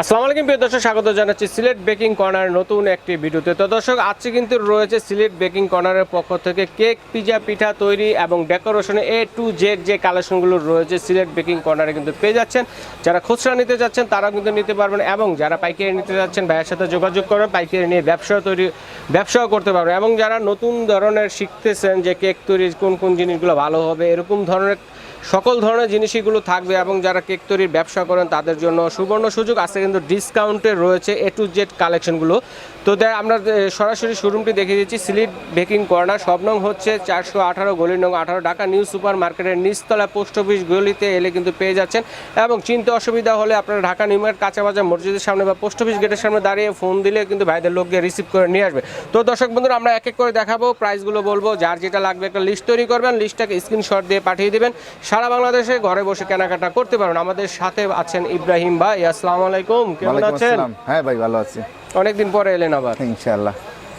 আসসালামু আলাইকুম, প্রিয় দর্শক, স্বাগত জানাচ্ছি সিলেট বেকিং কর্নার নতুন একটি ভিডিওতে। তো দর্শক, আজকে কিন্তু রয়েছে সিলেট বেকিং কর্নারের পক্ষ থেকে কেক, পিজা, পিঠা তৈরি এবং ডেকোরেশনে এ টু জেড যে কালেকশনগুলো রয়েছে সিলেট বেকিং কর্নারে কিন্তু পেয়ে যাচ্ছেন। যারা খুচরা নিতে যাচ্ছেন, তারাও কিন্তু নিতে পারবেন এবং যারা পাইকারি নিতে যাচ্ছেন, ভাইয়ের সাথে যোগাযোগ করবেন পাইকারি নিয়ে ব্যবসা তৈরি, ব্যবসাও করতে পারবেন। এবং যারা নতুন ধরনের শিখতেছেন যে কেক তৈরির কোন কোন জিনিসগুলো ভালো হবে, এরকম ধরনের সকল ধরনের জিনিসগুলো থাকবে এবং যারা কেক তৈরির ব্যবসা করেন তাদের জন্য সুবর্ণ সুযোগ। আছে কিন্তু ডিসকাউন্টে রয়েছে এ টু জেড কালেকশনগুলো তো আমরা সরাসরি শোরুমটি দেখে দিচ্ছি। সিলিট বেকিং কর্নার সব নং হচ্ছে চারশো আঠারো গলি নং আঠারো, ঢাকা নিউ সুপার মার্কেটের নিচতলা পোস্ট অফিস গলিতে এলে কিন্তু পেয়ে যাচ্ছেন। এবং চিনতে অসুবিধা হলে আপনারা ঢাকা নিউ মার্কেট কাঁচা বাজার মসজিদের সামনে বা পোস্ট অফিস গেটের সামনে দাঁড়িয়ে ফোন দিলে কিন্তু ভাইদের লোক গিয়ে রিসিভ করে নিয়ে আসবে। তো দর্শক বন্ধুরা, আমরা এক এক করে দেখাবো। প্রাইসগুলো বলব। যার যেটা লাগবে একটা লিস্ট তৈরি করবেন। লিস্টটাকে স্ক্রিনশট দিয়ে পাঠিয়ে দিবেন। সারা বাংলাদেশে ঘরে বসে কেনাকাটা করতে পারবেন আমাদের সাথে আছেন ইব্রাহিম ভাই আসসালামু আলাইকুম। কেমন আছেন? হ্যাঁ ভাই ভালো আছি। অনেকদিন পরে এলেন আবার। ইনশাআল্লাহ।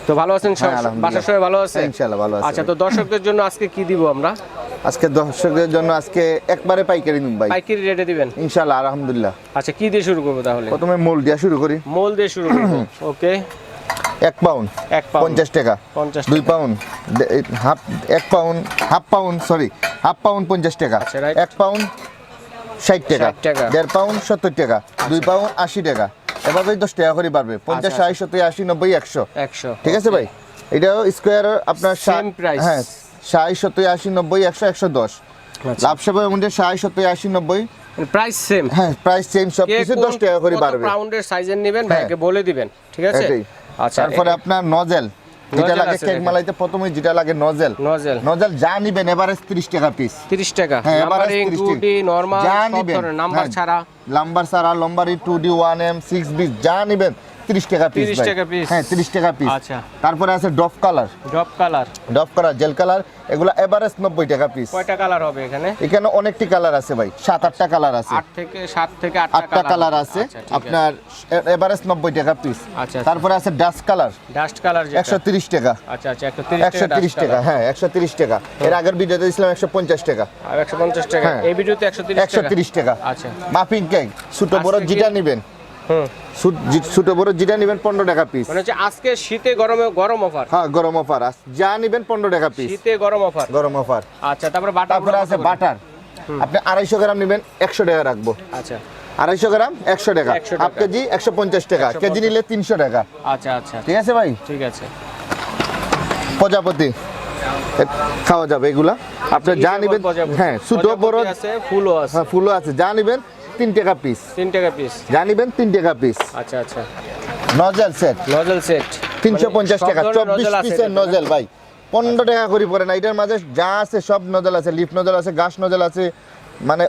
তো ভালো আছেন? হ্যাঁ, বাসার সবাই ভালো আছে? হ্যাঁ, ইনশাআল্লাহ ভালো আছে। আচ্ছা তো দর্শকদের জন্য আজকে কি দিব আমরা? আজকে দর্শকদের জন্য আজকে একবারে পাইকারি নিম ভাই। পাইকারি রেটে দিবেন? ইনশাআল্লাহ আলহামদুলিল্লাহ। আচ্ছা কি দিয়ে শুরু করব তাহলে? প্রথমে মোল দিয়া শুরু করি। মোল দিয়ে শুরু করব। ওকে। এক পাউন্ড। এক পাউন্ড। পঞ্চাশ টাকা। পঞ্চাশ দুই পাউন্ড। হাফ এক pound half pound sorry half pound পঞ্চাশ টাকা। আচ্ছা, এক পাউন্ড ষাট টাকা। 60 টাকা। দেড় পাউন্ড সত্তর টাকা। দুই পাউন্ড আশি টাকা। এভাবেই দশ টাকা করে বাড়বে। পঞ্চাশ আচ্ছা। ষাট সত্তর আশি নব্বই একশো। একশো ঠিক আছে ভাই? এটাও স্কোয়ার আপনার. হ্যাঁ ষাট সত্তর আশি নব্বই একশো একশো দশ। আচ্ছা। লাভ সেবার মধ্যে ষাট সত্তর আশি নব্বই। প্রাইস সেম হ্যাঁ প্রাইস চেঞ্জ সব কিছু কোন- দশ টাকা করে বাড়বে। পাউন্ডের সাইজের নেবেন হ্যাঁ। ভাইকে বলে দিবেন ঠিক আছে? আচ্ছা তারপরে আপনার নজেল। যেটা লাগে কেক মালাইতে প্রথমে যেটা লাগে নজেল। নজেল। নজেল যা নিবেন এভারেজ তিরিশ টাকা পিস 30 টাকা। হ্যাঁ এভারেজ 30 টাকা নরমাল যা নাম্বার হ্যাঁ, ছাড়া। নাম্বার ছাড়া লম্বারি two D one M six বিস যা নিবেন তিরিশ টাকা পিস 30 টাকা piece। হ্যাঁ তিরিশ টাকা পিস আচ্ছা। তারপরে আছে ডফ colour. Drop colour. ডফ colour gel colour এগুলা এভারেজ নব্বই টাকা পিস কয়টা কালার হবে এখানে? এখানে অনেকটি কালার আছে ভাই সাত আটটা কালার আছে। 8 থেকে 7 থেকে 8টা আটটা কালার আছে। আপনার এভারেজ নব্বই টাকা পিস আচ্ছা, আচ্ছা। তারপরে আছে ডাস্ট কালার। ডাস্ট কালার যেটা। একশো তিরিশ টাকা। আচ্ছা আচ্ছা 130 একশো তিরিশ টাকা হ্যাঁ একশো তিরিশ টাকা। এর আগের ভিডিওতে দিয়েছিলাম একশো পঞ্চাশ টাকা। আর 150 টাকা। হ্যাঁ। এই ভিডিওতে 130 একশো টাকা। তিরিশ টাকা। আচ্ছা। মাফিং কেক ছোট বড় যেটা নেবেন। ছোট বড় যেটা নেবেন পনেরো টাকা পিস মানে হচ্ছে আজকে শীতে গরমে গরম অফার হ্যাঁ গরম অফার যা নেবেন পনেরো টাকা পিস শীতে গরম অফার গরম অফার আচ্ছা তারপরে বাটার আছে বাটার। আপনি আড়াইশো গ্রাম নেবেন একশো টাকা রাখব। আচ্ছা। আড়াইশো গ্রাম একশো টাকা। 100 হাফ কেজি একশো পঞ্চাশ টাকা। কেজি নিলে তিনশো টাকা। আচ্ছা আচ্ছা। ঠিক আছে ভাই? ঠিক আছে। প্রজাপতি। খাওয়া যাবে এগুলা। আপনি যা নেবেন হ্যাঁ ছোট বড় আছে ফুলও আছে। হ্যাঁ ফুলও আছে। যা নেবেন তিন টাকা পিস 3 টাকা পিস যা নেবেন তিন টাকা পিস আচ্ছা আচ্ছা। নজেল সেট নজল সেট তিনশো পঞ্চাশ টাকা চব্বিশ পিসের নজেল ভাই। পনেরো টাকা করে পড়ে না এটার মাঝে যা আছে সব নজল আছে লিফ নজল আছে গাছ নজল আছে মানে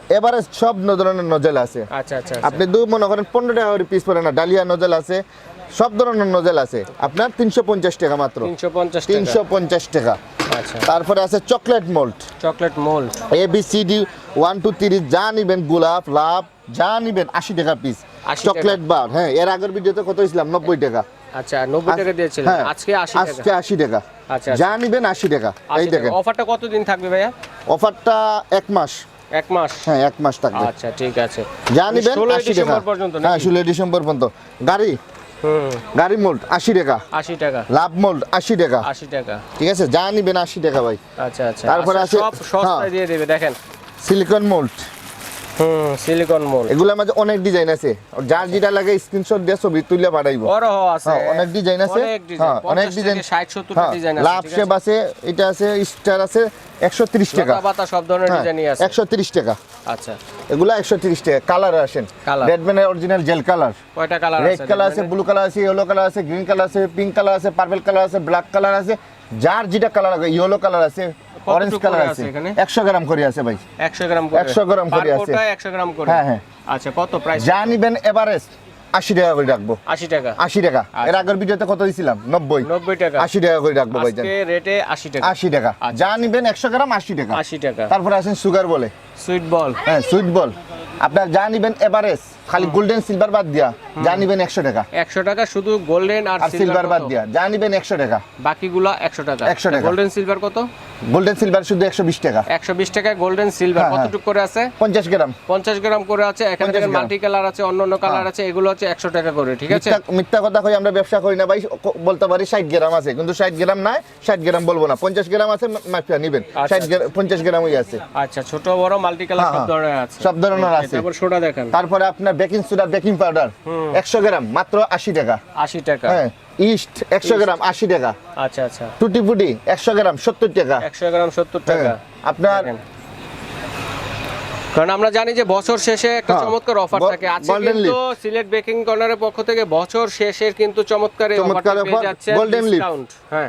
সব ধরনের নজল আছে। আচ্ছা আচ্ছা আপনি দু মনে করেন পনেরো টাকা করে পিস পড়ে না ডালিয়া নজল আছে সব ধরনের নজল আছে। আপনার তিনশো পঞ্চাশ টাকা মাত্র। তিনশো পঞ্চাশ টাকা। আচ্ছা। তারপরে আছে chocolate mould chocolate mould A B C D one two three যা নিবেন গোলাপ লাভ যা নিবেন আশি টাকা পিস চকলেট বার হ্যাঁ এর আগের ভিডিওতে কত ছিলাম নব্বই টাকা। আচ্ছা 90 টাকা দিয়েছিলেন। হ্যাঁ, আজকে 80 টাকা। আজকে আশি টাকা। আচ্ছা যা নিবেন আশি টাকা। এই দেখেন। অফারটা কতদিন থাকবে ভাইয়া? অফারটা এক মাস। এক মাস? হ্যাঁ এক মাস থাকবে। আচ্ছা ঠিক আছে। যা নিবেন 16 ডিসেম্বর পর্যন্ত হ্যাঁ ডিসেম্বর পর্যন্ত। গাড়ি? গাড়ি মোল্ড আশি টাকা। 80 টাকা। লাভ মোল্ড আশি টাকা। 80 টাকা। ঠিক আছে? যা নিবেন আশি টাকা ভাই। আচ্ছা আচ্ছা। তারপরে আচ্ছা, আছে- সব সস্তায় হ্যাঁ। দিয়ে দেবে দেখেন। সিলিকন মোল্ড হুম সিলিকন মোল্ড এগুলোর মাঝে অনেক ডিজাইন আছে। যার যেটা লাগে স্ক্রিনশট দিয়ে ছবি তুলে পাঠাইবো। আছে হ্যাঁ, অনেক ডিজাইন আছে। অনেক ডিজাইন হ্যাঁ, অনেক ডিজাইন 60 70 টা ডিজাইন আছে লাভ শেপ আছে? আছে এটা আছে স্টার আছে একশো তিরিশ টাকা। লতা পাতা সব ধরনের হ্যাঁ, ডিজাইনই আছে। একশো তিরিশ টাকা। আচ্ছা। এগুলো একশো তিরিশ টাকা। কালার আসেন। রেডম্যানের অরিজিনাল জেল কালার কয়টা কালার রেড কালার আছে ব্লু কালার আছে ইয়েলো কালার আছে গ্রিন কালার আছে পিঙ্ক কালার আছে পার্পল কালার আছে ব্ল্যাক কালার আছে। যার যেটা কালার আছে ইয়েলো কালার আছে অরেঞ্জ কালার আছে? একশো গ্রাম করে আছে ভাই। 100 গ্রাম করে। 100 গ্রাম করে আছে। 100 গ্রাম করে। হ্যাঁ, হ্যাঁ। আচ্ছা কত প্রাইস যা নিবেন এভারেজ আশি টাকা করে রাখব। 80 টাকা। আশি টাকা। এর আচ্ছা। আগের ভিডিওতে কত দিছিলাম? নব্বই। 90 টাকা। আশি টাকা করে রাখব ভাই আজকে রেটে 80 টাকা। আশি টাকা। আচ্ছা। যা নিবেন একশো গ্রাম আশি টাকা। 80 টাকা। তারপরে আছেন সুগার বলে। সুইট বল হ্যাঁ সুইট বল আপনার যা নিবেন এভারেজ খালি গোল্ডেন সিলভার বাদ দিয়া যা নিবেন একশো টাকা। 100 টাকা শুধু গোল্ডেন আর সিলভার বাদ দিয়া যা নিবেন একশো টাকা। বাকিগুলা 100 টাকা। 100 টাকা। গোল্ডেন সিলভার কত? গোল্ডেন সিলভার শুধু একশো বিশ টাকা। একশো বিশ টাকায় গোল্ডেন সিলভার হ্যাঁ, হ্যাঁ। কতটুকু করে আছে? পঞ্চাশ গ্রাম। পঞ্চাশ গ্রাম করে আছে এখানে 50 দেখেন গ্রাম। মাল্টি কালার আছে অন্য অন্য কালার আছে এগুলো হচ্ছে একশো টাকা করে ঠিক আছে? মিথ্যা- কথা কই আমরা ব্যবসা করি না ভাই বলতে পারি ষাট গ্রাম আছে কিন্তু ষাট গ্রাম নাই ষাট গ্রাম বলব না। পঞ্চাশ গ্রাম আছে মাফিয়া নিবেন। আচ্ছা, ষাট পঞ্চাশ গ্রামই আছে। আচ্ছা ছোট বড় মাল্টি কালার হ্যাঁ, সব হ্যাঁ। ধরনের আছে। সব ধরনের আছে। তারপর সোডা দেখেন। তারপরে আপনার বেকিং সোডা বেকিং পাউডার একশো গ্রাম মাত্র আশি টাকা। আশি টাকা। হ্যাঁ ইস্ট একশো গ্রাম আশি টাকা। আচ্ছা আচ্ছা। টুটি ফুটি একশো গ্রাম সত্তর টাকা। একশো গ্রাম সত্তর টাকা। হ্যাঁ, আপনার কারণ আমরা জানি যে বছর শেষে একটা হ্যাঁ, চমৎকার অফার থাকে। আজকে কিন্তু সিলেট বেকিং কর্নারের পক্ষ থেকে বছর শেষের কিন্তু চমৎকার অফারটা পেয়ে golden leaf। ডিসকাউন্ট হ্যাঁ।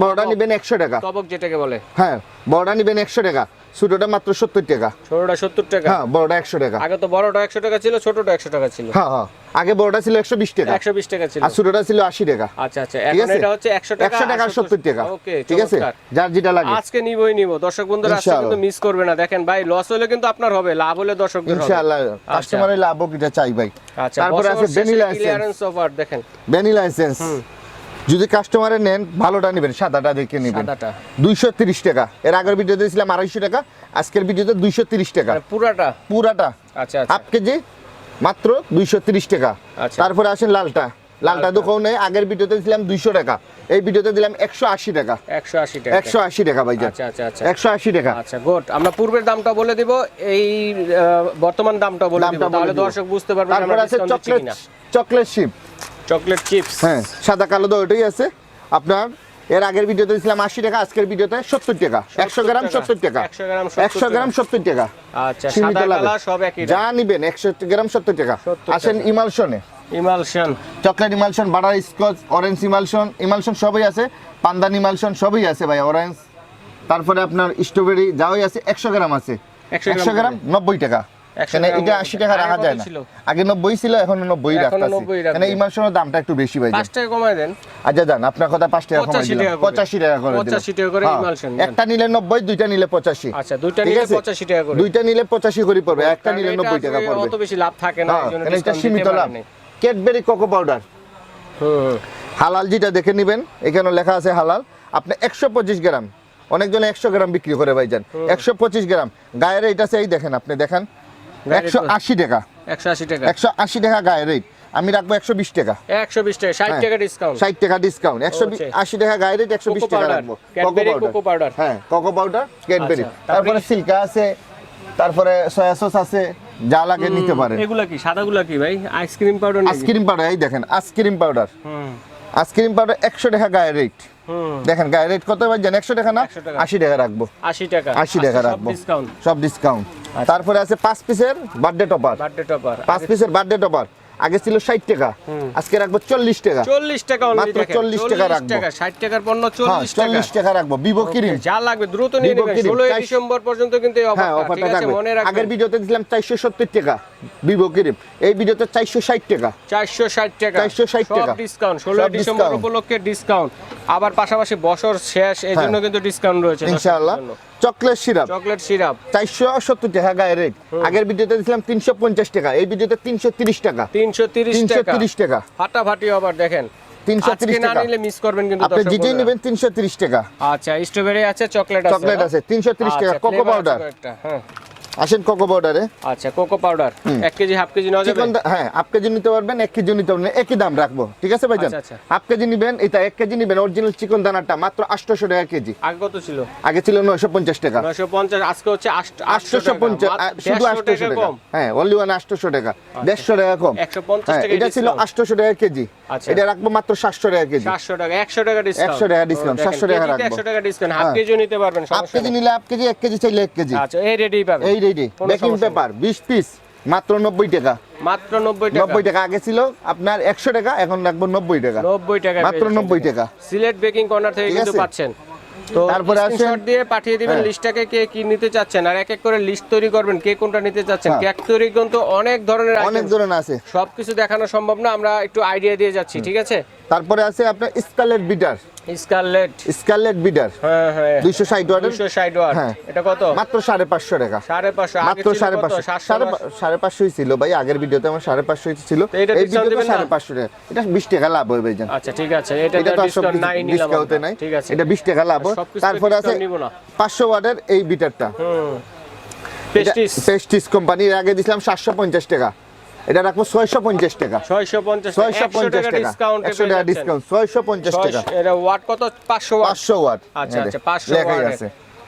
বড়টা নিবেন একশো টাকা। তবক যেটাকে বলে। হ্যাঁ বড়টা নিবেন একশো টাকা। ছোটটা মাত্র সত্তর টাকা। ছোটটা সত্তর টাকা? হ্যাঁ বড়টা একশো টাকা। আগে তো বড়টা একশো টাকা ছিল ছোটটা একশো টাকা ছিল। হ্যাঁ হ্যাঁ। আগে বড়টা ছিল একশো বিশ টাকা। একশো বিশ টাকা ছিল। আর ছোটটা ছিল আশি টাকা। আচ্ছা আচ্ছা। এখন এটা হচ্ছে একশো টাকা একশো টাকা আর সত্তর টাকা। ওকে ঠিক আছে? যার যেটা লাগে। আজকে নিবই নিব। দর্শক বন্ধুরা আজকে কিন্তু মিস করবে না। দেখেন ভাই লস হলে কিন্তু আপনার হবে লাভ হলে দর্শকদের হবে। ইনশাআল্লাহ। কাস্টমারের লাভ হোক এটা চাই ভাই। আচ্ছা তারপরে আছে ভ্যানিলা এসেন্স ক্লিয়ারেন্স অফার দেখেন। ভ্যানিলা এসেন্স যদি কাস্টমারে নেন ভালোটা নেবেন সাদাটা দেখে নেবেন। দুইশো তিরিশ টাকা। এর আগের ভিডিওতে দিয়েছিলাম আড়াইশো টাকা আজকের ভিডিওতে দুইশো তিরিশ টাকা। মানে পুরাটা? পুরাটা। আচ্ছা আচ্ছা। হাফ কেজি মাত্র দুইশো তিরিশ টাকা। আচ্ছা। তারপরে আসেন লালটা। লালটা দোকানে আগের ভিডিওতে দিলাম দুইশো টাকা। এই ভিডিওতে দিলাম একশো আশি টাকা। একশো আশি টাকা। একশো আশি টাকা ভাই আচ্ছা আচ্ছা আচ্ছা। একশো আশি টাকা। আচ্ছা গুড আমরা পূর্বের দামটা বলে দিব এই বর্তমান দামটা বলে দিব। তাহলে দর্শক বুঝতে পারবে তারপর আছে chocolate chocolate chip chocolate chips. হ্যাঁ সাদা কালো দো ওটাই আছে। আপনার এর আগের ভিডিওতে দিয়েছিলাম আশি টাকা আজকের ভিডিওতে সত্তর টাকা। একশো গ্রাম। সত্তর টাকা। 100 গ্রাম 70 একশো গ্রাম সত্তর টাকা। আচ্ছা সাদা। কালার সব একই যা নিবেন একশো গ্রাম সত্তর টাকা। আসেন ইমালশনে। Emulsion. Chocolate emulsion butterscotch orange emulsion emulsion সবই আছে। পান্দান ইমালশন সবই আছে ভাই অরেঞ্জ। তারপরে আপনার স্ট্রবেরি যাওয়াই আছে একশো গ্রাম আছে। 100 গ্রাম একশো গ্রাম নব্বই টাকা। 100 এটা আশি টাকা রাখা যায় না? আগে নব্বই ছিল এখন নব্বই এখনও রাখতেছি। 90 রাখবে। দামটা একটু বেশি ভাই পাঁচ টাকা কমায় দেন। আচ্ছা যান আপনার কথা পাঁচ টাকা কমাই 85 দিলাম। টাকা করে। পঁচাশি টাকা করে 85 টাকা করে হ্যাঁ, emulsion একটা নিলে নব্বই দুইটা নিলে পঁচাশি। আচ্ছা দুইটা নিলে আছে? পঁচাশি টাকা করে। দুইটা নিলে পঁচাশি করে পড়বে একটা নিলে এটা নব্বই টাকা পড়বে। অত বেশি লাভ থাকে না হ্যাঁ, এই জন্য এখানে এটা সীমিত লাভ? ক্যাডবেরি কোকো পাউডার হুম হালাল যেটা দেখে নেবেন এখানে লেখা আছে হালাল। আপনি একশো পঁচিশ গ্রাম অনেকজন একশো গ্রাম বিক্রি করে ভাইজান। একশো পঁচিশ গ্রাম। গায়ের এটা সেই দেখেন আপনি দেখেন। একশো আশি টাকা। একশো আশি টাকা। একশো আশি টাকা গায়ের রেট আমি রাখব একশো বিশ টাকা। একশো বিশ টাকা ষাট হ্যাঁ, টাকা ডিসকাউন্ট ষাট টাকা ডিসকাউন্ট একশো আচ্ছা। আশি টাকা গায়ের রেট একশো বিশ টাকা রাখব। Cocoa powder. হ্যাঁ কোকো পাউডার ক্যাডবেরি আচ্ছা, তারপরে- সিল্কা আছে তারপরে সয়া সস আছে যা লাগে নিতে পারেন। এগুলা কি? সাদাগুলা কি ভাই? আইসক্রিম পাউডার আইসক্রিম পাউডার এই দেখেন আইসক্রিম পাউডার হুম। আইসক্রিম পাউডার একশো টাকা গায়ের রেট হুম। দেখেন গায়ের রেট কত? ভাই একশো টাকা না? 100 টাকা। আশি টাকা রাখব। আশি টাকা। আশি টাকা রাখব। ডিসকাউন্ট সব ডিসকাউন্ট আচ্ছা। তারপরে আছে পাঁচ পিসের বার্থডে টপার বার্থডে টপার পাঁচ পিসের বার্থডে টপার আগে ছিল ষাট টাকা। আজকে রাখব চল্লিশ টাকা। চল্লিশ টাকা মাত্র চল্লিশ 40 টাকা রাখব। ষাট টাকার পণ্য হ্যাঁ চল্লিশ টাকা। চল্লিশ টাকা রাখব। ভিভো ক্রিম যা লাগবে দ্রুত নিয়ে Kirin, ষোলোই ডিসেম্বর পর্যন্ত কিন্তু এই অফার অফারটা মনে আগের রাখবেন ভিডিওতে দিলাম চারশো সত্তর টাকা। ভিভো ক্রিম এই ভিডিওতে চারশো ষাট টাকা। চারশো ষাট টাকা। 460 সব টাকা। ডিসকাউন্ট সব ডিসেম্বর উপলক্ষে ডিসকাউন্ট আবার পাশাপাশি বছর শেষ এই জন্য কিন্তু ডিসকাউন্ট রয়েছে ইনশাআল্লাহ। Chocolate syrup. Chocolate syrup. চারশো সত্তর টাকা রেট আগের ভিডিওতে দিয়েছিলাম তিনশো পঞ্চাশ টাকা। এই ভিডিওতে তিনশো তিরিশ টাকা। তিনশো তিরিশ তিনশো তিরিশ টাকা। ফাটাফাটি আবার দেখেন। 330 আজকে টাকা। নিলে মিস করবেন কিন্তু আপনি যেটাই নেবেন টাকা। আচ্ছা স্ট্রবেরি আছে চকলেট আছে। চকলেট আছে। তিনশো তিরিশ টাকা আচ্ছা, কোকো পাউডার হ্যাঁ। আসেন কোকো পাউডারে আচ্ছা কোকো পাউডার এক কেজি হাফ কেজি নেওয়া যাবে? হ্যাঁ হাফ কেজি নিতে পারবেন এক কেজি নিতে পারবেন একই দাম রাখব। ঠিক আছে ভাইজান? আচ্ছা, আচ্ছা। হাফ কেজি নিবেন এটা এক কেজি নিবেন অরিজিনাল চিকন দানাটা মাত্র আটশোশো টাকা কেজি। আগে কত ছিল? আগে ছিল নয়শো পঞ্চাশ টাকা। নয়শো পঞ্চাশ আজকে হচ্ছে আটশো আটশোশো পঞ্চাশ শুধু আটশোশো টাকা কম। হ্যাঁ অনলি ওয়ান আটশোশো টাকা। দেড়শো টাকা কম। 150 হ্যাঁ টাকা এটা ছিল। আটশোশো টাকা কেজি। আচ্ছা। এটা রাখব মাত্র সাতশো টাকা কেজি। সাতশো টাকা একশো টাকা ডিসকাউন্ট 100 টাকা 700 রাখব। একশো টাকা ডিসকাউন্ট হাফ হ্যাঁ। কেজি নিতে পারবেন হাফ কেজি নিলে হাফ কেজি এক কেজি চাইলে এক কেজি। আচ্ছা এই রেডি পাবেন। এই রেডি বেকিং পেপার বিশ পিস মাত্র নব্বই টাকা। মাত্র নব্বই টাকা। নব্বই টাকা আগে ছিল আপনার একশো টাকা এখন রাখব নব্বই টাকা। নব্বই টাকা মাত্র 90 টাকা। সিলেট বেকিং কর্নার থেকে কিন্তু পাচ্ছেন। তারপরে আসেন- দিয়ে পাঠিয়ে দিবেন হ্যাঁ। লিস্টটাকে কে কি নিতে চাচ্ছেন আর এক এক করে লিস্ট তৈরি করবেন কে কোনটা নিতে চাচ্ছেন হ্যাঁ। কেক তৈরি কিন্তু অনেক ধরনের অনেক। ধরনের আছে সবকিছু দেখানো সম্ভব না আমরা একটু আইডিয়া দিয়ে যাচ্ছি ঠিক আছে তারপরে আছে আপনার স্কালেট বিটার স্কারলেট। স্কারলেট বিডার। হ্যাঁ হ্যাঁ। দুইশো ষাট ওয়াটের? দুশো ষাট ওয়াট। হ্যাঁ। এটা কত? মাত্র সাড়ে পাঁচশো টাকা। মাত্র ছিল সাড়ে কত? পাঁচশো। সাতশো সাড়ে দশ? পা- সাড়ে পাঁচশোই ছিল ভাই আগের ভিডিওতে আমার সাড়ে পাঁচশোই ছিল। এই ভিডিওতে দিবেন না? সাড়ে পাঁচশো টাকা। এটা বিশ টাকা লাভ হবে ভাইজান আচ্ছা ঠিক আছে। এটা ডিসকাউন্ট নাই নিলাম ডিসকাউন্টে নাই। ঠিক আছে। এটা বিশ টাকা লাভ। সবকিছুতে আছে discount নিবো না। পাঁচশো ওয়াটের এই বিটারটা। হুম। পেস্টিস পেস্টিস কোম্পানির আগে দিছিলাম সাতশো পঞ্চাশ টাকা। এটা রাখব ছয়শো পঞ্চাশ টাকা। ছয়শো পঞ্চাশ ছয়শো পঞ্চাশ টাকা ডিসকাউন্ট একশো টাকা ডিসকাউন্ট ছয়শো পঞ্চাশ টাকা। এটা ওয়াট কত? পাঁচশো ওয়াট পাঁচশো ওয়াট আচ্ছা আচ্ছা পাঁচশো লেখাই আছে।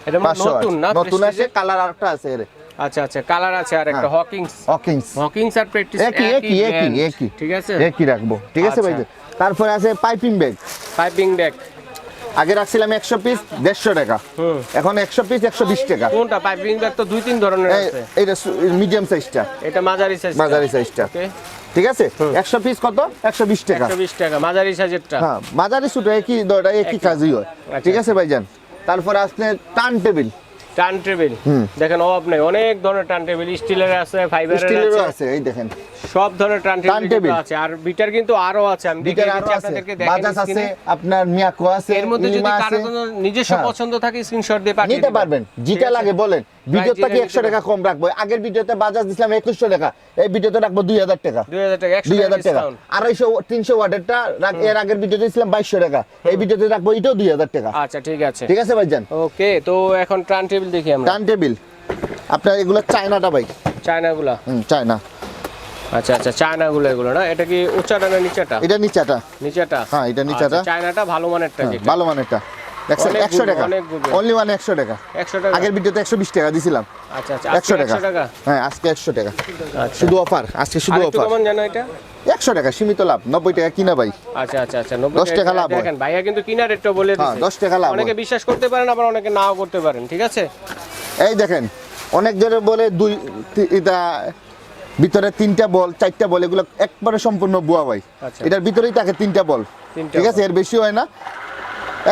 এটা পাঁচশো নতুন না নতুন আছে কালার আরেকটা আছে এর। আচ্ছা আচ্ছা কালার আছে আর একটা হ্যাঁ। হকিংস হকিংস হকিংস আর প্র্যাকটিস একই একই একই একই ঠিক আছে? একই রাখব। ঠিক আছে আচ্ছা। ভাই তারপরে আছে পাইপিং ব্যাগ পাইপিং ব্যাগ আগে রাখছিলাম একশো পিস দেড়শো টাকা। হুম। এখন একশো পিস একশো বিশ টাকা। কোনটা? পাইপিং ব্যাগ তো দুই তিন ধরনের এটা এইটা মিডিয়াম সাইজটা এটা মাঝারি সাইজ মাঝারি সাইজটা ঠিক আছে? একশো পিস কত? একশো বিশ টাকা। বিশ টাকা মাঝারি সাইজেরটা হ্যাঁ মাঝারি সুটো একই দরটা একই কাজই হয়। আচ্ছা। ঠিক আছে ভাইজান? তারপর আসলে টার্ন টেবিল টার্ন টেবিল। দেখেন অভাব নাই অনেক ধরনের টার্ন টেবিল স্টিলের আছে ফাইবারের আছে। এই দেখেন। সব ধরনের টার্ন টেবিল আছে আর বিটার কিন্তু আরও আছে আমি আছে আপনাদেরকে দেখেন বাজাজ আছে আপনার মিয়াকো আছে এর মধ্যে যদি কারও নিজস্ব হ্যাঁ। পছন্দ থাকে স্ক্রিনশট দিয়ে পাঠিয়ে নিতে পারবেন যেটা লাগে বলেন। ভিডিওটা জেনে কি নিতে একশো টাকা কম রাখব। আগের ভিডিওতে বাজাজ দিছিলাম একুশশো টাকা। এই ভিডিওতে রাখব দুই হাজার টাকা। 2000 টাকা 100 টাকা হাজার টাকা ডিসকাউন্ট আড়াইশো তিনশো ওয়াটেরটা রাখ- এর আগের ভিডিওতে দিছিলাম বাইশশো টাকা। এই ভিডিওতে রাখব এটাও দুই হাজার টাকা। আচ্ছা ঠিক আছে। ঠিক আছে ভাইজান? ওকে তো এখন টার্ন টেবিল দেখি আমরা। Turn table. আপনার এগুলো চায়নাটা ভাই। চায়নাগুলা? হুম চায়না। আচ্ছা আচ্ছা চায়নাগুলো এগুলো না? এটা কি উচ্চটা না নিচেটা? এটা নিচাটা। নিচেটা? হ্যাঁ, এটা নিচেটা। আচ্ছা, চায়নাটা ভালো মানেরটা হ্যাঁ, ভালো মানেরটা। দেখছেন অনেক একশো গুলো, টাকা। অনলি ওয়ান একশো টাকা। 100 টাকা? আগের ভিডিওতে একশো বিশ টাকা দিছিলাম। আচ্ছা আচ্ছা। একশো আজকে টাকা। 100 টাকা? হ্যাঁ আজকে একশো টাকা। আচ্ছা। শুধু অফার আজকে শুধু অফার কমান জানো এটা? একশো টাকা সীমিত লাভ। নব্বই টাকা কিনা ভাই। আচ্ছা আচ্ছা আচ্ছা 90 টাকা লাভ দেখেন ভাইয়া কিন্তু কিনা রেটটা বলে হ্যাঁ, দিছে। দশ টাকা লাভ অনেকে বিশ্বাস করতে পারেন আবার অনেকে নাও করতে পারেন ঠিক আছে? এই দেখেন অনেক জনে বলে দুই এটা ভিতরে তিনটা বল চারটা বল এগুলো একবারে সম্পূর্ণ বুয়া ভাই। আচ্ছা। এটার ভিতরেই থাকে তিনটা বল। ঠিক আছে? এর বেশি হয় না।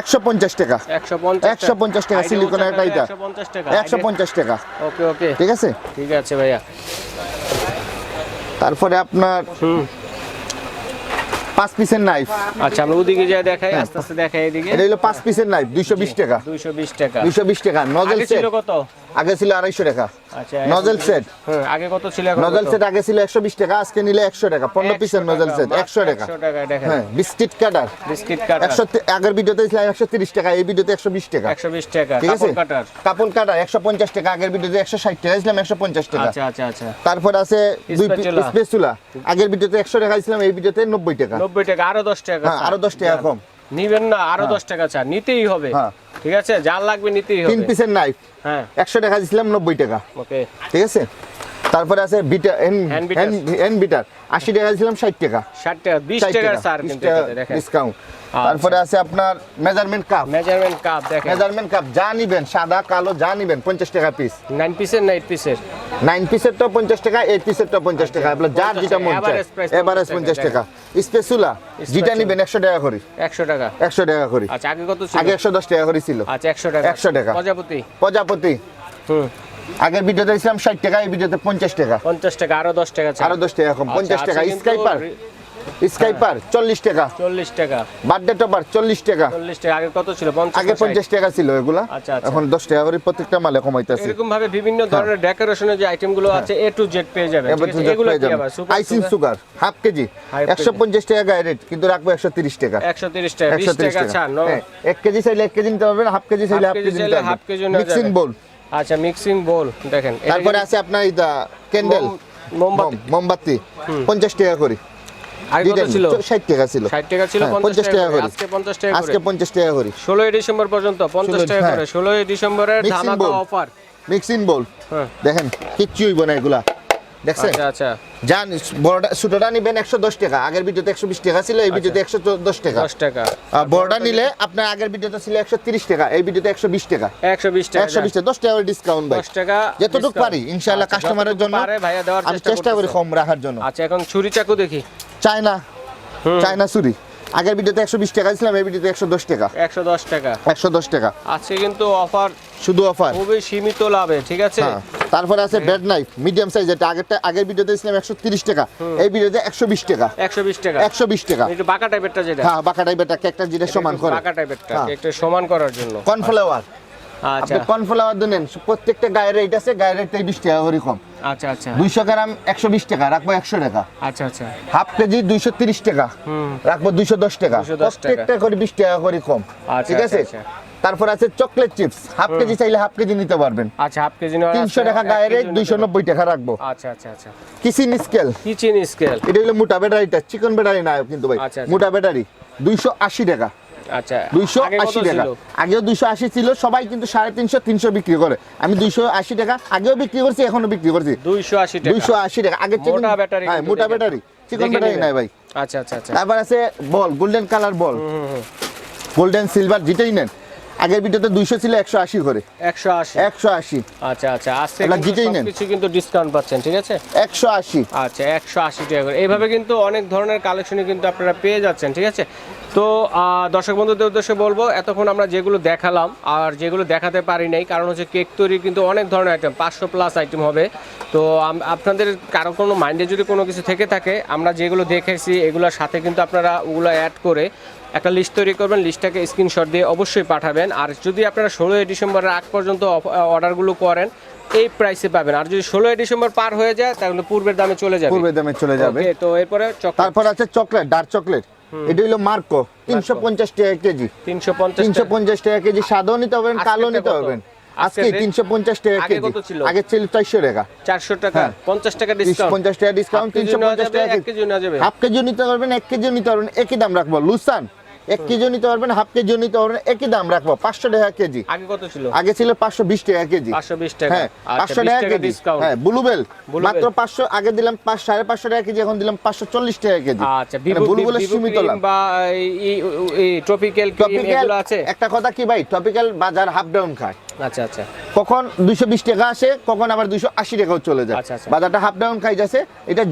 একশো পঞ্চাশ টাকা। 150 একশো পঞ্চাশ টাকা সিলিকনের একটা এটা 150 টাকা একশো পঞ্চাশ টাকা। ওকে ওকে ঠিক আছে? ঠিক আছে ভাইয়া। তারপরে আপনার হুম। পাঁচ পিসের নাইফ আচ্ছা আমরা ওদিকে যা দেখাই হ্যাঁ। আস্তে আস্তে দেখাই এদিকে। এটা হলো পাঁচ পিসের নাইফ দুইশো বিশ টাকা। 220 টাকা। দুইশো বিশ টাকা নজল সেট কত? আগে ছিল আড়াইশো টাকা। আচ্ছা নজেল সেট হ্যাঁ আগে কত ছিল নজেল সেট আগে ছিল একশো বিশ টাকা আজকে নিলে একশো টাকা পনেরো 100 পিসের নজেল সেট একশো টাকা। 100 টাকা দেখেন। হ্যাঁ বিস্কিট কাটার বিস্কিট কাটার একশো আগের ভিডিওতে ছিল একশো তিরিশ টাকা এই ভিডিওতে একশো বিশ টাকা। 120 টাকা ঠিক আছে? কাপড় কাটার একশো পঞ্চাশ টাকা আগের ভিডিওতে একশো ষাট টাকা ছিলাম একশো পঞ্চাশ টাকা। আচ্ছা আচ্ছা তারপর আছে দুই Spatula। স্পেসুলা আগের ভিডিওতে একশো টাকা ছিলাম এই ভিডিওতে নব্বই টাকা। 90 টাকা আরও 10 টাকা হ্যাঁ আরও দশ টাকা কম। নিবেন না আরও 10 টাকা চা নিতেই হবে। হ্যাঁ। ঠিক আছে? যার লাগবে নিতেই হবে। তিন পিসের নাইফ হ্যাঁ। একশো টাকা দিয়েছিলাম নব্বই টাকা। ওকে। ঠিক আছে? তারপরে আছে বিটার এন। বিটার আশি টাকা দিয়েছিলাম ষাট টাকা। 60 টাকা 20 টাকা স্যার ডিসকাউন্ট। তারপরে আছে আপনার মেজারমেন্ট কাপ মেজারমেন্ট কাপ দেখেন। মেজারমেন্ট কাপ যা নিবেন সাদা কালো যা নিবেন পঞ্চাশ টাকা পিস 9 পিসের না 8 পিসের নাইন পিসের তো পঞ্চাশ টাকা এইট পিসের তো পঞ্চাশ টাকা। আপনার যার যেটা মন চায়। এভারেজ 50 পঞ্চাশ টাকা, স্পেসুলা যেটা নিবেন একশো টাকা করে। 100 টাকা। একশো টাকা করে। আচ্ছা আগে কত ছিল? আগে একশো দশ টাকা করে ছিল। আচ্ছা 100 টাকা। 100 টাকা। প্রজাপতি? প্রজাপতি। হুম। আগের ভিডিওতে দিয়েছিলাম ষাট টাকা এই ভিডিওতে পঞ্চাশ টাকা। 50 টাকা আরও 10 টাকা আরও দশ টাকা কম। আচ্ছা, পঞ্চাশ টাকা। স্কাইপার স্কাইপার চল্লিশ টাকা। 40 টাকা। বার্থডে টপার চল্লিশ টাকা। 40 টাকা আগে কত ছিল? 50 আগে পঞ্চাশ টাকা ছিল এগুলা। আচ্ছা, আচ্ছা। এখন দশ টাকা করে প্রত্যেকটা মালে কমাইতেছে। এরকম ভাবে বিভিন্ন ধরনের ডেকোরেশনের যে আইটেমগুলো আছে এ টু জেড পেয়ে যাবেন। আছে? এগুলো কি আবার? Icing sugar half KG Half একশো পঞ্চাশ টাকা গায়ে রেট কিন্তু রাখব একশো তিরিশ টাকা। 130 টাকা 20 একশো তিরিশ টাকা ছাড় no? হ্যাঁ, এক কেজি চাইলে এক কেজি নিতে পারবেন হাফ কেজি চাইলে হাফ কেজি নিতে কেজি মিক্সিং বোল আচ্ছা মিক্সিং বোল দেখেন তারপরে আছে আপনার ক্যান্ডেল মোম- মোমবাতি। মোমবাতি পঞ্চাশ টাকা করি। আগে কত ছিল? ষাট টাকা ছিল। 60 টাকা ছিল হ্যাঁ, 50 টাকা করে। করে। আজকে 50 টাকা আজকে টাকা করি। 16 ডিসেম্বর পর্যন্ত 50 টাকা হ্যাঁ। করে। 16 ডিসেম্বরের Mixing ধামাকা অফার মিক্সিং বোল হ্যাঁ। দেখেন কিচ্ছু হইব না এগুলা। দেখছেন? আচ্ছা আচ্ছা। বড়টা ছোটটা নিবেন একশো দশ টাকা আগের ভিডিওতে একশো বিশ টাকা ছিল এই ভিডিওতে একশো দশ টাকা। 10 টাকা। বড়টা নিলে আপনার আগের ভিডিওতে ছিল একশো তিরিশ টাকা এই ভিডিওতে একশো বিশ টাকা। 120 টাকা একশো বিশ টাকা দশ টাকা ডিসকাউন্ট ভাই। 10 টাকা যতটুকু পারি ইনশাআল্লাহ আচ্ছা, কাস্টমারের জন্য আমি চেষ্টা করি কম রাখার জন্য। আচ্ছা এখন ছুরি চাকু দেখি। চায়না। চায়না সুরি আগের ভিডিওতে একশো বিশ টাকা ছিলাম এই ভিডিওতে একশো দশ টাকা। 110 টাকা। একশো দশ টাকা। আজকে কিন্তু অফার শুধু অফার? খুবই সীমিত লাভে ঠিক আছে? হ্যাঁ। তারপরে আছে বেড নাইফ মিডিয়াম সাইজ এটা আগেরটা আগের ভিডিওতে ছিলাম একশো তিরিশ টাকা। এই ভিডিওতে একশো বিশ টাকা। একশো বিশ টাকা। একশো বিশ টাকা। একটু বাঁকা টাইপেরটা যেটা? হ্যাঁ বাঁকা টাইপেরটা এটা কেকটা যেটা সমান করে। বাঁকা টাইপেরটা কেকটা সমান করার জন্য। কর্নফ্লাওয়ার আপনি কর্নফ্লাওয়ার দেন প্রত্যেকটা গায়ের রেট আছে গায়ের রেট বিশ টাকা করে কম। আচ্ছা আচ্ছা। দুইশো গ্রাম একশো বিশ টাকা রাখব একশো টাকা। আচ্ছা আচ্ছা। হাফ কেজি দুইশো তিরিশ টাকা রাখব দুইশো দশ টাকা। প্রত্যেকটা করে বিশ টাকা করে কম। আচ্ছা, ঠিক আছে? আচ্ছা, তারপর আছে চকলেট চিপস হাফ কেজি চাইলে হাফ কেজি নিতে পারবেন। আচ্ছা হাফ কেজি তিনশো টাকা গায়ের রেট দুইশো নব্বই টাকা রাখব। আচ্ছা আচ্ছা আচ্ছা। কিচিন স্কেল কিচেন স্কেল এটা হলো মোটা ব্যাটারিটা চিকন ব্যাটারি না কিন্তু ভাই আচ্ছা, আচ্ছা। মোটা ব্যাটারি দুইশো আশি টাকা। আচ্ছা দুইশো আশি টাকা। আগেও দুইশো আশি ছিল সবাই কিন্তু সাড়ে তিনশো তিনশো বিক্রি করে। আমি দুইশো আশি টাকা আগেও বিক্রি করছি এখনও বিক্রি করছি। 280 টাকা। দুইশো আশি টাকা। মোটা ব্যাটারি হ্যাঁ মোটা ব্যাটারি। চিকন ব্যাটারি নাই ভাই। আচ্ছা আচ্ছা আচ্ছা। তারপর আছে ball golden colour ball. Golden silver যেটাই নেন। আগের ভিডিওতে দুইশো ছিল একশো আশি করে। 180 একশো আশি। আচ্ছা আচ্ছা আজকে যেটাই নেন। সবকিছু কিন্তু ডিসকাউন্ট পাচ্ছেন ঠিক আছে? একশো আশি। আচ্ছা একশো আশি টাকা করে। এইভাবে কিন্তু অনেক ধরনের কালেকশনই কিন্তু আপনারা পেয়ে যাচ্ছেন ঠিক আছে? তো দর্শক বন্ধুদের উদ্দেশ্যে বলব এতক্ষণ আমরা যেগুলো দেখালাম আর যেগুলো দেখাতে পারি নাই কারণ হচ্ছে কেক তৈরির কিন্তু অনেক ধরনের আইটেম পাঁচশো প্লাস আইটেম হবে। তো আপনাদের কারও কোনো মাইন্ডে যদি কোনো কিছু থেকে থাকে আমরা যেগুলো দেখেছি এগুলোর সাথে কিন্তু আপনারা ওগুলো অ্যাড করে একটা লিস্ট তৈরি করবেন লিস্টটাকে স্ক্রিনশট দিয়ে অবশ্যই পাঠাবেন। আর যদি আপনারা ষোলোই ডিসেম্বরের আগ পর্যন্ত অর্ডারগুলো করেন এই প্রাইসে পাবেন। আর যদি ষোলোই ডিসেম্বর পার হয়ে যায় তাহলে পূর্বের দামে চলে যাবে। পূর্বে দামে চলে যাবে। তো এরপরে চকলেট তারপর আছে চকলেট ডার্ক চকলেট এটা হলো মার্কো তিনশো পঞ্চাশ টাকা কেজি। তিনশো পঞ্চাশ তিনশো পঞ্চাশ টাকা কেজি সাদাও নিতে পারবেন কালো নিতে? পারবেন আজকে তিনশো পঞ্চাশ টাকা কেজি। আগে ছিল চারশো টাকা। চারশো টাকা? হ্যাঁ। পঞ্চাশ টাকা ডিসকাউন্ট পঞ্চাশ টাকা ডিসকাউন্ট তিনশো পঞ্চাশ টাকা? হাফ কেজিও নিতে পারবেন এক কেজিও নিতে পারবেন একই দাম রাখব। লুসান এক কেজিও নিতে পারবেন হাফ কেজিও নিতে পারবেন একই দাম রাখব পাঁচশো টাকা কেজি। আগে কত ছিল? আগে ছিল পাঁচশো বিশ টাকা কেজি। পাঁচশো বিশ টাকা। হ্যাঁ আচ্ছা, পাঁচশো টাকা কেজি। হ্যাঁ ব্লুবেল মাত্র পাঁচশো আগে দিলাম পাঁচ সাড়ে পাঁচশো টাকা কেজি এখন দিলাম পাঁচশো চল্লিশ টাকা কেজি। আচ্ছা মানে বুলবুলের ভিভো সীমিত বা টপিক্যাল একটা কথা কি ভাই টপিক্যাল বাজার হাফ ডাউন খায়। আচ্ছা আচ্ছা। কখন দুইশো বিশ টাকা আসে কখন আবার দুইশো আশি টাকাও চলে যায়। আচ্ছা, আচ্ছা। বাজারটা হাফ ডাউন খাই যাচ্ছে এটা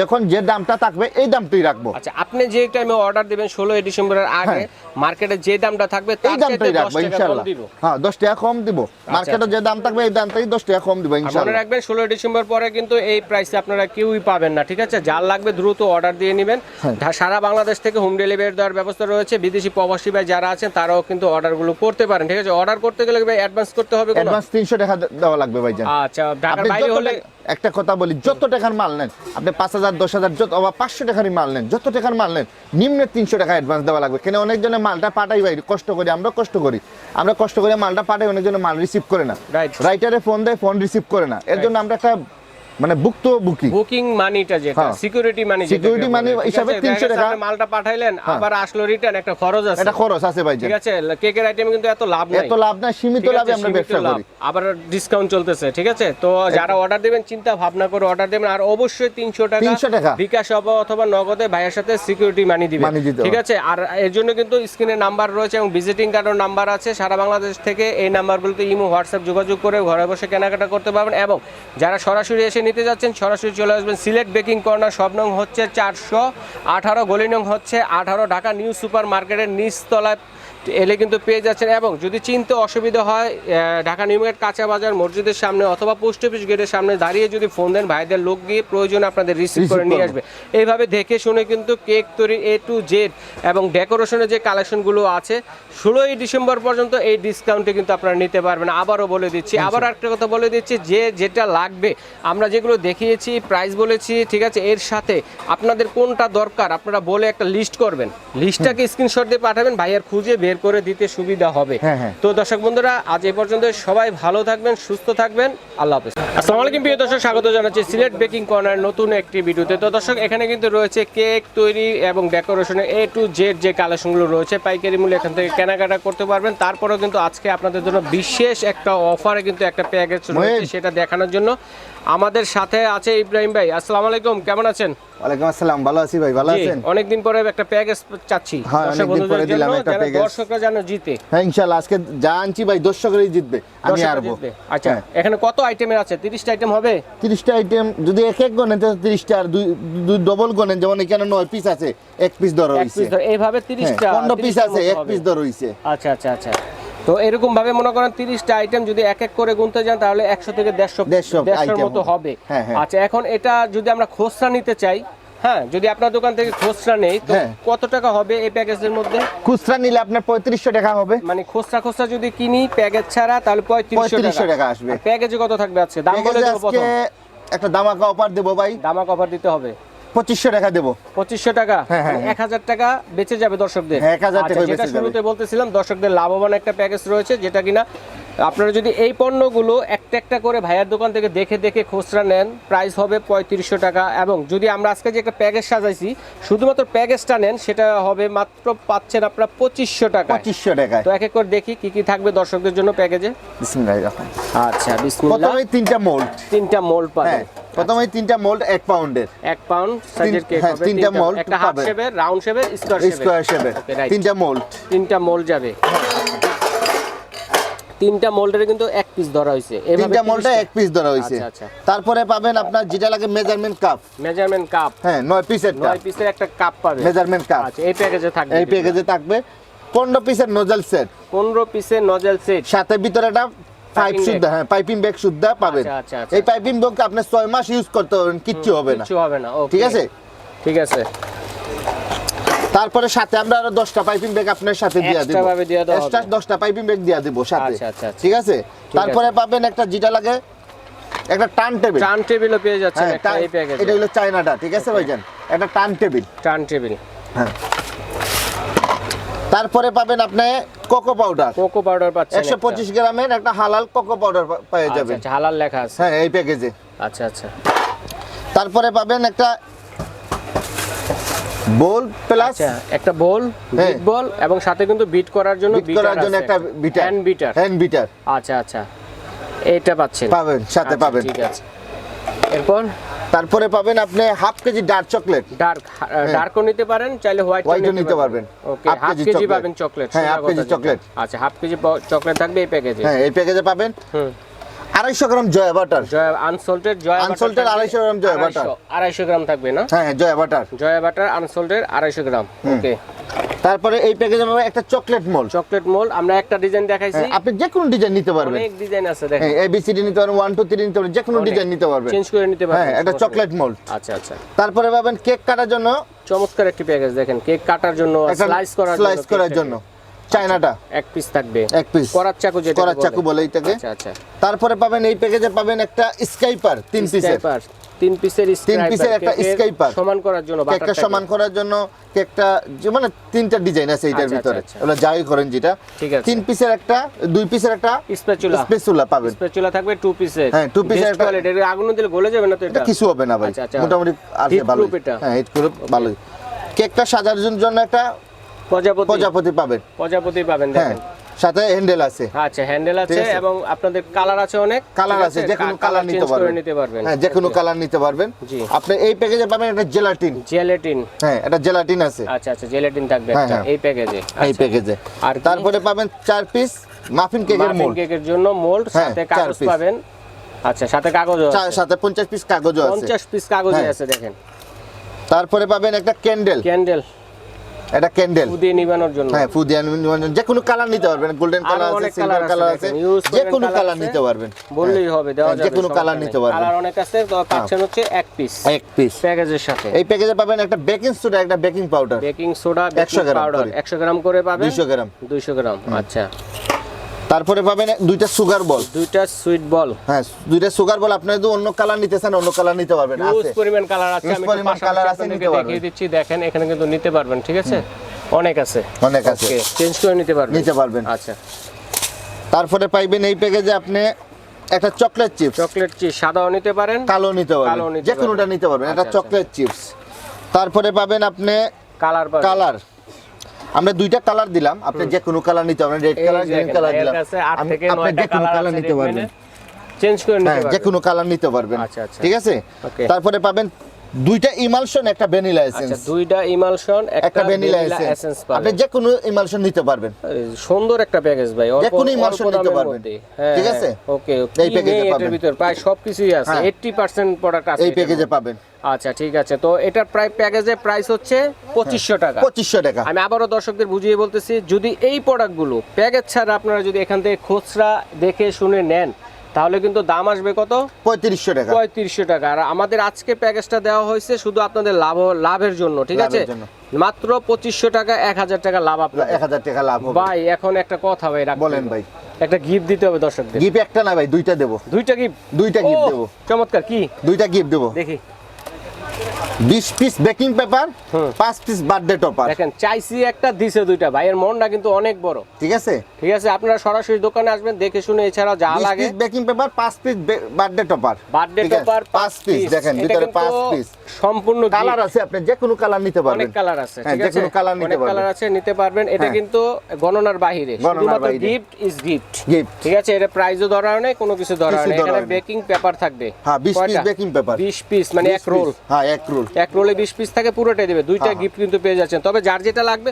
যখন যে দামটা থাকবে এই দামটাই রাখব। আচ্ছা আপনি যে টাইমে অর্ডার দিবেন ষোলোই ডিসেম্বরের আগে মার্কেটে যে দামটা থাকবে হ্যাঁ। এই দামটাই রাখব টাকা কম ইনশাল্লাহ। হ্যাঁ দশ টাকা কম দিব। আচ্ছা, মার্কেটে যে দাম থাকবে এই দামটাই দশ টাকা কম দিব মনে ইনশাল্লাহ। রাখবেন ষোলোই ডিসেম্বর পরে কিন্তু এই প্রাইসে আপনারা কেউই পাবেন না ঠিক আছে? যার লাগবে দ্রুত অর্ডার দিয়ে নেবেন। হ্যাঁ। সারা বাংলাদেশ থেকে হোম ডেলিভারি দেওয়ার ব্যবস্থা রয়েছে। বিদেশি প্রবাসী ভাই যারা আছেন তারাও কিন্তু অর্ডারগুলো করতে পারেন ঠিক আছে? অর্ডার করতে গেলে অ্যাডভান্স করতে হবে? অ্যাডভান্স তিনশো টাকা দেওয়া লাগবে ভাইজান। আচ্ছা ঢাকার বাইরে হলে একটা কথা বলি যত টাকার মাল নেন আপনি 5000 10000 যত বা পাঁচশো টাকারই মাল নেন যত টাকার মাল নেন নিম্নে তিনশো টাকা অ্যাডভান্স দেওয়া লাগবে। কেন অনেক জনের মালটা পাঠাই ভাই কষ্ট করি আমরা কষ্ট করি। আমরা কষ্ট করে মালটা পাঠাই অনেক জনের মাল রিসিভ করে না. রাইটারে ফোন দেয় ফোন রিসিভ করে না। এর জন্য আমরা একটা মানে বুকতো বুকি বুকিং মানিটা যেটা হ্যাঁ। সিকিউরিটি মানি Security money হিসাবে 300 টাকা। হ্যাঁ। মালটা পাঠাইলেন আবার আসলো রিটার্ন একটা খরচ আছে। এটা খরচ আছে ভাই ঠিক আছে কেকের আইটেমে কিন্তু এত লাভ নাই। এত লাভ না সীমিত লাভে আমরা ব্যবসা করি। আবার ডিসকাউন্ট চলতেছে ঠিক আছে? তো যারা অর্ডার দেবেন চিন্তা ভাবনা করে অর্ডার দেবেন আর অবশ্যই তিনশো টাকা 300 টাকা। বিকাশ অথবা নগদে ভাইয়ের সাথে সিকিউরিটি মানি দিবেন। ঠিক আছে? আর এর জন্য কিন্তু স্ক্রিনে নাম্বার রয়েছে এবং ভিজিটিং কার্ডের নাম্বার আছে। সারা বাংলাদেশ থেকে এই নাম্বারগুলোতে ইমো হোয়াটসঅ্যাপ যোগাযোগ করে ঘরে বসে কেনাকাটা করতে পারবেন। এবং যারা সরাসরি এসে নিতে যাচ্ছেন, সরাসরি চলে আসবেন সিলেট বেকিং কর্নার। সব নং হচ্ছে চারশো আঠারো গলি নং হচ্ছে আঠারো। ঢাকা নিউ সুপার মার্কেটের নিচতলায় এলে কিন্তু পেয়ে যাচ্ছেন এবং যদি চিনতে অসুবিধা হয় ঢাকা নিউ মার্কেট কাঁচা বাজার মসজিদের সামনে অথবা পোস্ট অফিস গেটের সামনে দাঁড়িয়ে যদি ফোন দেন ভাইদের লোক গিয়ে প্রয়োজন আপনাদের রিসিভ করে নিয়ে আসবে। এইভাবে দেখে শুনে কিন্তু কেক তৈরি এ টু জেড এবং ডেকোরেশনের যে কালেকশনগুলো আছে ষোলোই ডিসেম্বর পর্যন্ত এই ডিসকাউন্টে কিন্তু আপনারা নিতে পারবেন। আবারও বলে দিচ্ছি আবার একটা কথা বলে দিচ্ছি যে যেটা লাগবে আমরা যেগুলো দেখিয়েছি প্রাইস বলেছি ঠিক আছে এর সাথে আপনাদের কোনটা দরকার আপনারা বলে একটা লিস্ট করবেন। লিস্টটাকে স্ক্রিনশট দিয়ে পাঠাবেন ভাইয়ার খুঁজে বের করে দিতে সুবিধা হবে। হ্যাঁ, হ্যাঁ। তো দর্শক বন্ধুরা আজ এই পর্যন্ত সবাই ভালো থাকবেন সুস্থ থাকবেন। আল্লাহ হাফেজ। আসসালামু আলাইকুম প্রিয় দর্শক স্বাগত জানাচ্ছি সিলেট বেকিং কর্নার নতুন একটি ভিডিওতে। তো দর্শক এখানে কিন্তু রয়েছে কেক তৈরি এবং ডেকোরেশনের এ টু জেড যে কালেকশনগুলো রয়েছে পাইকারি মূল্যে এখান থেকে কেনাকাটা করতে পারবেন। তারপরেও কিন্তু আজকে আপনাদের জন্য বিশেষ একটা অফারে কিন্তু একটা প্যাকেজ রয়েছে সেটা দেখানোর জন্য। আমাদের সাথে আছে ইব্রাহিম ভাই। আসসালামু আলাইকুম কেমন আছেন? ওয়ালাইকুম আসসালাম ভালো আছি ভাই ভালো আছেন? অনেকদিন পরে একটা প্যাকেজ চাচ্ছি। হ্যাঁ, দর্শক বন্ধুদের দিলাম জন্য package। দর্শকরা যেন জিতে হ্যাঁ ইনশাল্লাহ আজকে যা আনছি ভাই দর্শকরাই জিতবে আমি আরবো। আচ্ছা হ্যাঁ। এখানে কত আইটেমের আছে তিরিশটা আইটেম হবে তিরিশটা আইটেম যদি এক এক গনেন তাহলে তিরিশটা আর দুই দুই ডবল গনেন যেমন এখানে নয় পিস আছে এক পিস ধর এক হয়েছে পিস এইভাবে তিরিশটা পনেরো পিস আছে এক পিস ধর হয়েছে আচ্ছা আচ্ছা আচ্ছা তো এরকম ভাবে মনে করেন তিরিশটা আইটেম যদি এক এক করে গুনতে যান তাহলে একশো থেকে দেড়শো 150 দেড়শোর মতো হবে। হ্যাঁ, হ্যাঁ। আচ্ছা এখন এটা যদি আমরা খোসরা নিতে চাই হ্যাঁ যদি আপনার দোকান থেকে খোসরা নেই তো হ্যাঁ। কত টাকা হবে এই প্যাকেজের মধ্যে? খুচরা নিলে আপনার পঁয়ত্রিশশো টাকা হবে। মানে খোসরা খোসরা যদি কিনি প্যাকেজ ছাড়া তাহলে পঁয়ত্রিশশো টাকা। আসবে। প্যাকেজে কত থাকবে আজকে? দাম বলে দেবো একটা দামাকা অফার দেবো ভাই। দামা কভার দিতে হবে। পঁচিশশো টাকা দেবো। পঁচিশশো টাকা? হ্যাঁ, হ্যাঁ, এক হাজার টাকা বেঁচে যাবে দর্শকদের। 1000 আচ্ছা, টাকা যেটা শুরুতে বলতেছিলাম দর্শকদের লাভবান একটা প্যাকেজ রয়েছে যেটা কিনা আপনারা যদি এই পণ্যগুলো একটা একটা করে ভাইয়ার দোকান থেকে দেখে দেখে খুচরা নেন প্রাইস হবে পঁয়ত্রিশশো টাকা এবং যদি আমরা আজকে যে একটা প্যাকেজ সাজাইছি শুধুমাত্র প্যাকেজটা নেন সেটা হবে মাত্র পাচ্ছেন আপনারা পঁচিশশো টাকা পঁচিশশো টাকা তো এক এক করে দেখি কি কি থাকবে দর্শকদের জন্য প্যাকেজে আচ্ছা বিসমিল্লাহ। তিনটা মোল্ড তিনটা মোল পাবেন। হ্যাঁ প্রথমে তিনটা মোল্ড এক পাউন্ডের এক পাউন্ড সাইজের কেক হ্যাঁ, হবে তিনটা mold একটা হাফ। শেপের রাউন্ড শেপের স্কোয়ার স্কোয়ার শেপের Okay, right. তিনটা মোল্ড তিনটা মোল যাবে। তিনটা মোল্ডের কিন্তু এক পিস ধরা হয়েছে তিনটা মোল্ডে এক পিস ধরা হয়েছে আচ্ছা, আচ্ছা। তারপরে পাবেন আপনার যেটা লাগে মেজারমেন্ট কাপ মেজারমেন্ট কাপ হ্যাঁ নয় পিসের নয় পিসের একটা কাপ পাবে মেজারমেন্ট কাপ আচ্ছা এই প্যাকেজে থাকবে এই প্যাকেজে থাকবে। পনেরো পিসের নোজেল সেট পনেরো পিসের নজেল সেট সাথে ভিতরে একটা পাইপ সুদ্ধা হ্যাঁ পাইপিং ব্যাগ সুদ্ধা পাবেন। আচ্ছা। এই পাইপিং ব্যাগ আপনি ছয় মাস ইউজ করতে পারবেন কিচ্ছু হবে না। কিছু হবে না. ঠিক আছে? ঠিক আছে। তারপরে সাথে আমরা আরও দশটা পাইপিং ব্যাগ আপনার সাথে দিয়ে দিব। এক্সট্রা দশটা পাইপিং ব্যাগ দিয়ে দিব সাথে। আচ্ছা, আচ্ছা, আচ্ছা। ঠিক আছে? তারপরে পাবেন একটা যেটা লাগে একটা টার্ন টেবিল। টার্ন টেবিলও পেয়ে যাচ্ছে হ্যাঁ একটা এই প্যাকেজে এটা হলো চায়নাটা ঠিক আছে ভাইজান? একটা টার্ন টেবিল। Turn table. হ্যাঁ। তারপরে পাবেন আপনি কোকো পাউডার। কোকো পাউডার পাচ্ছেন একশো একটা। পঁচিশ গ্রামের একটা হালাল কোকো পাউডার পেয়ে যাবেন আচ্ছা, হালাল লেখা আছে। হ্যাঁ এই প্যাকেজে আচ্ছা আচ্ছা। তারপরে পাবেন একটা বোল প্লাস আচ্ছা একটা বল। বিট বল এবং সাথে কিন্তু বিট করার জন্য বিট করার জন্য একটা beater hand beater hand beater আচ্ছা আচ্ছা। এইটা পাচ্ছেন। পাবেন সাথে আচ্ছা, পাবেন। ঠিক আছে। এরপর? তারপরে পাবেন আপনি half KG dark chocolate dark ডার্কও নিতে পারেন চাইলে হোয়াইট White-ও নিতে পারবেন। ওকে হাফ কেজি পাবেন চকলেট হ্যাঁ, half কেজি চকলেট আচ্ছা হাফ কেজি চকলেট থাকবে এই প্যাকেজে হ্যাঁ এই প্যাকেজে পাবেন। হুম। আড়াইশো gram Joya butter. Joya unsalted Joya Unsalted 250 gram Joya butter। আড়াইশো গ্রাম থাকবে না? হ্যাঁ হ্যাঁ Joya butter. Joya butter unsalted আড়াইশো গ্রাম। ওকে তারপরে এই প্যাকেজে পাবেন একটা চকলেট মোল চকলেট মোল আমরা একটা ডিজাইন দেখাইছি। আপনি যে কোনো ডিজাইন নিতে পারবেন। অনেক ডিজাইন আছে দেখেন। হ্যাঁ এবিসিডি নিতে পারবেন ওয়ান টু থ্রি নিতে পারবেন যে কোনো ডিজাইন নিতে পারবেন। চেঞ্জ করে নিতে পারবেন হ্যাঁ একটা চকলেট। মোল্ড আচ্ছা আচ্ছা। তারপরে পাবেন কেক কাটার জন্য চমৎকার একটি প্যাকেজ দেখেন। কেক কাটার জন্য স্লাইস করার জন্য স্লাইস করার জন্য। চায়নাটা? এক পিস থাকবে। এক পিস চাকু যেটা চাকু বলে আচ্ছা আচ্ছা। তারপরে পাবেন এই প্যাকেজে পাবেন একটা স্কাইপার তিন পিসের তিন পিসের তিন পিসের একটা স্ক্রাইপার। সমান করার জন্য কেকটা সমান করার জন্য কেকটা মানে তিনটা ডিজাইন আছে এটার আচ্ছা, ভিতরে। আচ্ছা, ওগুলো যাই করেন যেটা। ঠিক আছে। তিন পিসের একটা দুই পিসের একটা স্প্যাচুলা স্পেসুলা পাবেন। স্প্যাচুলা থাকবে টু পিসের হ্যাঁ, piece এর একটা- আগুন দিলে গলে যাবে না তো এটা কিছু হবে না ভাই। আচ্ছা, আচ্ছা। মোটামুটি আছে ভালো হ্যাঁ হিট ভালোই। কেকটা সাজানোর জন্য একটা প্রজাপতি। প্রজাপতি পাবেন। প্রজাপতি পাবেন হ্যাঁ দেখেন। সাথে হ্যান্ডেল আছে। আচ্ছা হ্যান্ডেল আছে এবং আপনাদের কালার আছে অনেক। কালার আছে যে কোনো কালার নিতে পারবেন। নিতে পারবেন। হ্যাঁ যে কোনো কালার নিতে পারবেন। আপনি এই প্যাকেজে পাবেন একটা জেলাটিন জেলেটিন হ্যাঁ এটা জেলাটিন আছে। আচ্ছা আচ্ছা জেলেটিন থাকবে হ্যাঁ, হ্যাঁ। এই প্যাকেজে এই প্যাকেজে আর তারপরে পাবেন চার পিস মাফিন কেকের মাফিন মোল্ড কেকের জন্য মোল্ড হ্যাঁ, সাথে কাগজ পাবেন। আচ্ছা সাথে কাগজও আছে। সাথে পঞ্চাশ পিস কাগজও আছে। পঞ্চাশ পিস কাগজে। আছে দেখেন। তারপরে পাবেন একটা ক্যান্ডেল ক্যান্ডেল এটা ক্যান্ডেল দিয়ে নিবানোর জন্য। হ্যাঁ ফুদিয়ান যে কোনো কালার নিতে পারবেন। গোল্ডেন কালার আছে সিলভার কালার আছে যে কোনো কালার নিতে পারবেন। বললেই হবে দেওয়া হ্যাঁ, যাবে যে কোনো কালার নিতে পারবেন। কালার অনেক আছে তো পাচ্ছেন হচ্ছে এক পিস এক পিস প্যাকেজের সাথে। এই প্যাকেজে পাবেন একটা বেকিং সোডা একটা baking powder baking soda 100 baking gram powder 100 gram করে পাবেন? 200 গ্রাম। 200 গ্রাম আচ্ছা। তারপরে পাবেন দুইটা সুগার বল দুইটা সুইট বল হ্যাঁ দুইটা সুগার বল আপনি যদি অন্য কালার নিতে চান অন্য কালার নিতে পারবেন আছে। পরিমাণ কালার আছে আমি পরিমাণ colour আছে, নিতে পারবেন। দেখিয়ে দিচ্ছি দেখেন এখানে কিন্তু নিতে পারবেন ঠিক আছে? অনেক আছে। অনেক আছে। চেঞ্জ করে নিতে পারবেন। নিতে পারবেন। আচ্ছা। তারপরে পাইবেন এই প্যাকেজে আপনি একটা চকলেট চিপস চকলেট চিপস সাদাও নিতে পারেন কালো নিতে পারবেন। যে কোনোটা নিতে পারবেন একটা আচ্ছা, আচ্ছা। চকলেট চিপস তারপরে পাবেন আপনি কালার কালার আমরা দুইটা কালার দিলাম। আপনি যে কোনো কালার নিতে পারবেন। রেড কালার গ্রিন কালার দিলাম। আপনি যে কোনো কালার নিতে পারবেন। চেঞ্জ করে নিতে পারবেন। যে কোনো কালার নিতে পারবেন। আচ্ছা, আচ্ছা। ঠিক আছে? তারপরে পাবেন দুইটা ইমালশন একটা ভ্যানিলা আচ্ছা দুইটা ইমালশন একটা ভ্যানিলা এসেন্স। এসেন্স আপনি যে কোনো ইমালশন নিতে পারবেন। সুন্দর একটা প্যাকেজ ভাই যে কোনো অল্প নিতে পারবেন। হ্যাঁ, ঠিক আছে? ওকে এই এটার পাবেন। ভিতর প্রায় সবকিছুই আছে। হ্যাঁ। 80% প্রোডাক্ট আছে এই প্যাকেজে পাবেন। আচ্ছা ঠিক আছে। তো এটার প্রায় প্যাকেজের প্রাইস হচ্ছে পঁচিশশো টাকা। পঁচিশশো টাকা। আমি আবারও দর্শকদের বুঝিয়ে বলতেছি যদি এই প্রোডাক্টগুলো প্যাকেজ ছাড়া আপনারা যদি এখান থেকে খুচরা দেখে শুনে নেন তাহলে কিন্তু দাম আসবে কত? পঁয়ত্রিশশো টাকা। পঁয়ত্রিশশো টাকা। আর আমাদের আজকে প্যাকেজটা দেওয়া হয়েছে শুধু আপনাদের লাভ লাভের জন্য ঠিক আছে? মাত্র পঁচিশশো টাকা এক হাজার টাকা লাভ আপনার এক হাজার টাকা লাভ ভাই এখন একটা কথা ভাই বলেন ভাই। একটা গিফট দিতে হবে দর্শক গিফট একটা না ভাই দুইটা দেবো। দুইটা গিফট দুইটা গিফট দেবো। চমৎকার কি? দুইটা গিফট দেবো। দেখি। বিশ পিস বেকিং পেপার হুম। পাঁচ পিস বার্থডে টপার দেখেন চাইছি একটা দিছে দুইটা। ভাইয়ের মনটা কিন্তু অনেক বড়। ঠিক আছে? ঠিক আছে আপনারা সরাসরি দোকানে আসবেন দেখে শুনে এছাড়াও যা লাগে। পিস বেকিং পেপার পাঁচ piece birthday topper birthday topper পাঁচ পিস দেখেন ভিতরে পাঁচ পিস সম্পূর্ণ কালার আছে আপনি যে কোনো কালার নিতে অনেক কালার আছে হ্যাঁ, ঠিক যে আছে? কোনো colour নিতে অনেক পারবেন। কালার আছে নিতে পারবেন। এটা হ্যাঁ। কিন্তু গণনার বাহিরে গণনার শুধুমাত্র গিফট ইজ গিফট গিফট ঠিক আছে এটা প্রাইজও ধরা নেই কোনো কিছু ধরা নেই। এখানে বেকিং পেপার থাকবে। হ্যাঁ, 20 piece কয়টা? baking paper। 20 পিস মানে এক রোল হ্যাঁ এক রোল এক রোলে বিশ পিস থাকে পুরোটাই দেবে। দুইটা হ্যাঁ, গিফট কিন্তু পেয়ে যাচ্ছেন। তবে যার যেটা লাগবে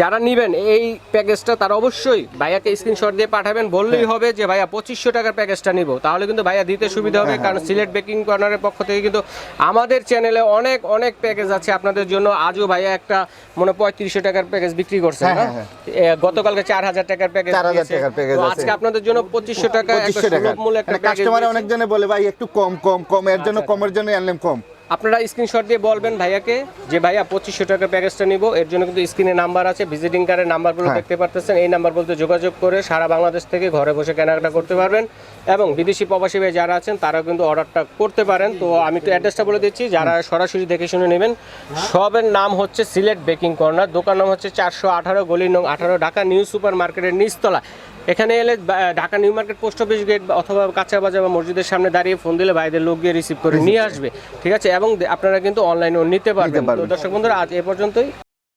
যারা নিবেন এই প্যাকেজটা তারা অবশ্যই ভাইয়াকে স্ক্রিনশট দিয়ে পাঠাবেন। বললেই হবে যে ভাইয়া পঁচিশশো টাকার প্যাকেজটা নিব। তাহলে কিন্তু ভাইয়া দিতে সুবিধা হবে হ্যাঁ, কারণ সিলেট বেকিং কর্নারের পক্ষ থেকে কিন্তু আমাদের চ্যানেলে অনেক অনেক প্যাকেজ আছে আপনাদের জন্য। আজও ভাইয়া একটা মনে পঁয়ত্রিশশো টাকার প্যাকেজ বিক্রি করছে হ্যাঁ, হ্যাঁ, গতকালকে চার হাজার টাকার প্যাকেজ 4,000 টাকার package আছে। আজকে আপনাদের জন্য পঁচিশশো টাকা একটা টাকা সুলভ মূল্যে একটা প্যাকেজ কাস্টমার অনেকজনে বলে ভাই একটু কম কম কম। এর জন্য আচ্ছা, কমের জন্য আনলাম কম। আপনারা স্ক্রিনশট দিয়ে বলবেন ভাইয়াকে যে ভাইয়া পঁচিশশো টাকার প্যাকেজটা নিব। এর জন্য কিন্তু স্ক্রিনে নাম্বার আছে ভিজিটিং কার্ডের নাম্বারগুলো। দেখতে পারতেছেন। এই নাম্বার বলতে যোগাযোগ করে সারা বাংলাদেশ থেকে ঘরে বসে কেনাকাটা করতে পারবেন। এবং বিদেশি প্রবাসী ভাই যারা আছেন তারাও কিন্তু অর্ডারটা করতে পারেন। তো আমি তো অ্যাড্রেসটা বলে দিচ্ছি। যারা সরাসরি দেখে শুনে নেবেন সবের নাম হচ্ছে সিলেট বেকিং কর্নার। দোকান নাম হচ্ছে চারশো আঠারো গলি নং আঠারো ঢাকা নিউ সুপার মার্কেটের নিচতলা এখানে এলে Dhaka new market post office gate অথবা কাঁচা বাজার বা মসজিদের সামনে দাঁড়িয়ে ফোন দিলে ভাইদের লোক গিয়ে রিসিভ করে নিয়ে আসবে। ঠিক আছে? এবং আপনারা কিন্তু অনলাইনেও নিতে পারবেন। দর্শক বন্ধুরা আজ এ পর্যন্তই।